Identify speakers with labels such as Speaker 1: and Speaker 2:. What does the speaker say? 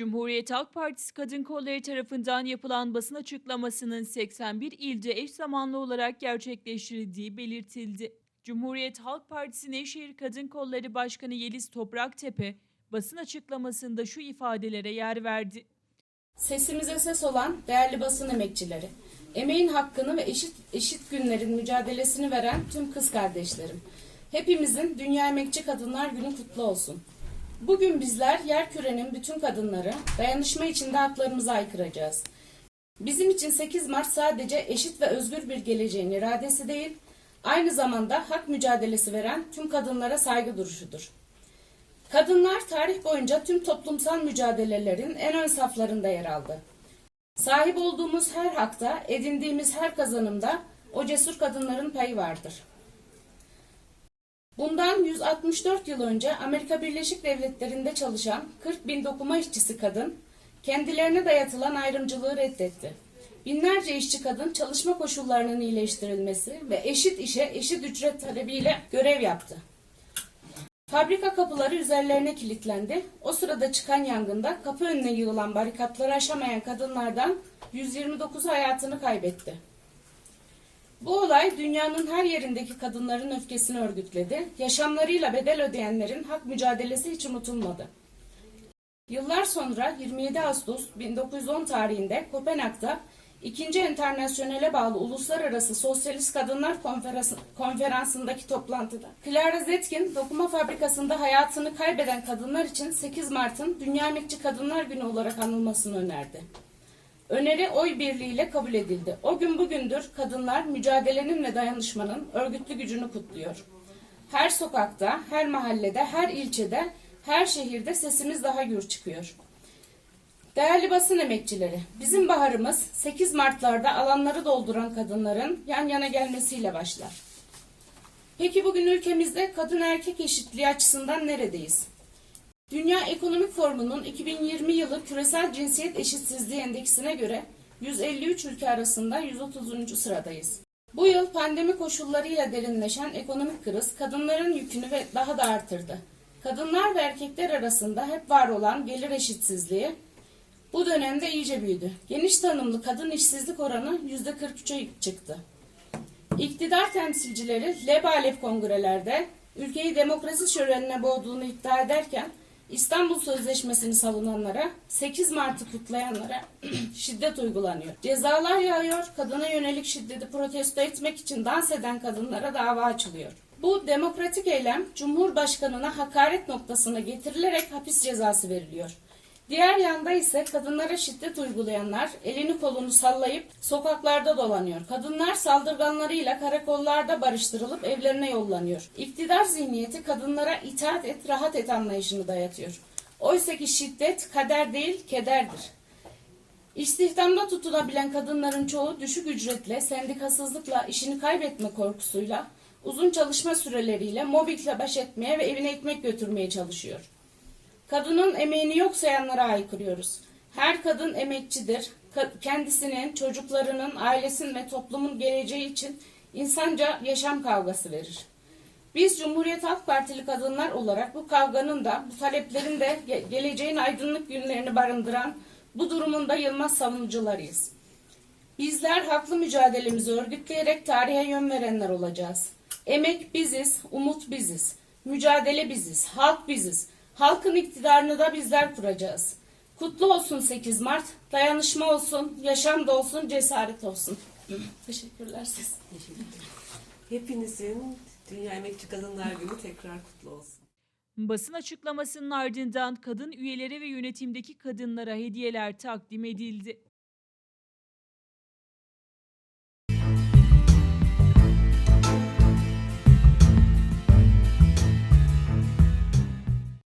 Speaker 1: Cumhuriyet Halk Partisi Kadın Kolları tarafından yapılan basın açıklamasının 81 ilde eş zamanlı olarak gerçekleştirildiği belirtildi. Cumhuriyet Halk Partisi Nevşehir Kadın Kolları Başkanı Yeliz Topraktepe basın açıklamasında şu ifadelere yer verdi.
Speaker 2: Sesimize ses olan değerli basın emekçileri, emeğin hakkını ve eşit eşit günlerin mücadelesini veren tüm kız kardeşlerim. Hepimizin Dünya Emekçi Kadınlar Günü kutlu olsun. Bugün bizler yer kürenin bütün kadınları dayanışma içinde haklarımızı aykıracağız. Bizim için 8 Mart sadece eşit ve özgür bir geleceğin iradesi değil, aynı zamanda hak mücadelesi veren tüm kadınlara saygı duruşudur. Kadınlar tarih boyunca tüm toplumsal mücadelelerin en ön saflarında yer aldı. Sahip olduğumuz her hakta, edindiğimiz her kazanımda o cesur kadınların payı vardır. Bundan 164 yıl önce Amerika Birleşik Devletleri'nde çalışan 40 bin dokuma işçisi kadın, kendilerine dayatılan ayrımcılığı reddetti. Binlerce işçi kadın çalışma koşullarının iyileştirilmesi ve eşit işe eşit ücret talebiyle görev yaptı. Fabrika kapıları üzerlerine kilitlendi. O sırada çıkan yangında kapı önüne yığılan barikatları aşamayan kadınlardan 129 hayatını kaybetti. Bu olay dünyanın her yerindeki kadınların öfkesini örgütledi. Yaşamlarıyla bedel ödeyenlerin hak mücadelesi hiç unutulmadı. Yıllar sonra 27 Ağustos 1910 tarihinde Kopenhag'da 2. Enternasyonel'e bağlı Uluslararası Sosyalist Kadınlar Konferansı- Konferansı'ndaki toplantıda Clara Zetkin dokuma fabrikasında hayatını kaybeden kadınlar için 8 Mart'ın Dünya Emekçi Kadınlar Günü olarak anılmasını önerdi. Öneri oy birliğiyle kabul edildi. O gün bugündür kadınlar mücadelenin ve dayanışmanın örgütlü gücünü kutluyor. Her sokakta, her mahallede, her ilçede, her şehirde sesimiz daha gür çıkıyor. Değerli basın emekçileri, bizim baharımız 8 Mart'larda alanları dolduran kadınların yan yana gelmesiyle başlar. Peki bugün ülkemizde kadın erkek eşitliği açısından neredeyiz? Dünya Ekonomik Forumu'nun 2020 yılı küresel cinsiyet eşitsizliği endeksine göre 153 ülke arasında 130. sıradayız. Bu yıl pandemi koşullarıyla derinleşen ekonomik kriz kadınların yükünü ve daha da artırdı. Kadınlar ve erkekler arasında hep var olan gelir eşitsizliği bu dönemde iyice büyüdü. Geniş tanımlı kadın işsizlik oranı %43'e çıktı. İktidar temsilcileri lebalep kongrelerde ülkeyi demokrasi şölenine boğduğunu iddia ederken İstanbul Sözleşmesi'ni savunanlara, 8 Mart'ı kutlayanlara şiddet uygulanıyor. Cezalar yağıyor, kadına yönelik şiddeti protesto etmek için dans eden kadınlara dava açılıyor. Bu demokratik eylem Cumhurbaşkanına hakaret noktasına getirilerek hapis cezası veriliyor. Diğer yanda ise kadınlara şiddet uygulayanlar elini kolunu sallayıp sokaklarda dolanıyor. Kadınlar saldırganlarıyla karakollarda barıştırılıp evlerine yollanıyor. İktidar zihniyeti kadınlara itaat et, rahat et anlayışını dayatıyor. Oysa ki şiddet kader değil, kederdir. İstihdamda tutunabilen kadınların çoğu düşük ücretle, sendikasızlıkla, işini kaybetme korkusuyla, uzun çalışma süreleriyle, mobbingle baş etmeye ve evine ekmek götürmeye çalışıyor. Kadının emeğini yok sayanlara aykırıyoruz. Her kadın emekçidir. Kendisinin, çocuklarının, ailesinin ve toplumun geleceği için insanca yaşam kavgası verir. Biz Cumhuriyet Halk Partili kadınlar olarak bu kavganın da, bu taleplerin de ge- geleceğin aydınlık günlerini barındıran bu durumun da yılmaz savunucularıyız. Bizler haklı mücadelemizi örgütleyerek tarihe yön verenler olacağız. Emek biziz, umut biziz. Mücadele biziz, halk biziz. Halkın iktidarını da bizler kuracağız. Kutlu olsun 8 Mart, dayanışma olsun, yaşam da olsun, cesaret olsun. Teşekkürler siz.
Speaker 3: Hepinizin Dünya Emekçi Kadınlar Günü tekrar kutlu olsun.
Speaker 1: Basın açıklamasının ardından kadın üyeleri ve yönetimdeki kadınlara hediyeler takdim edildi.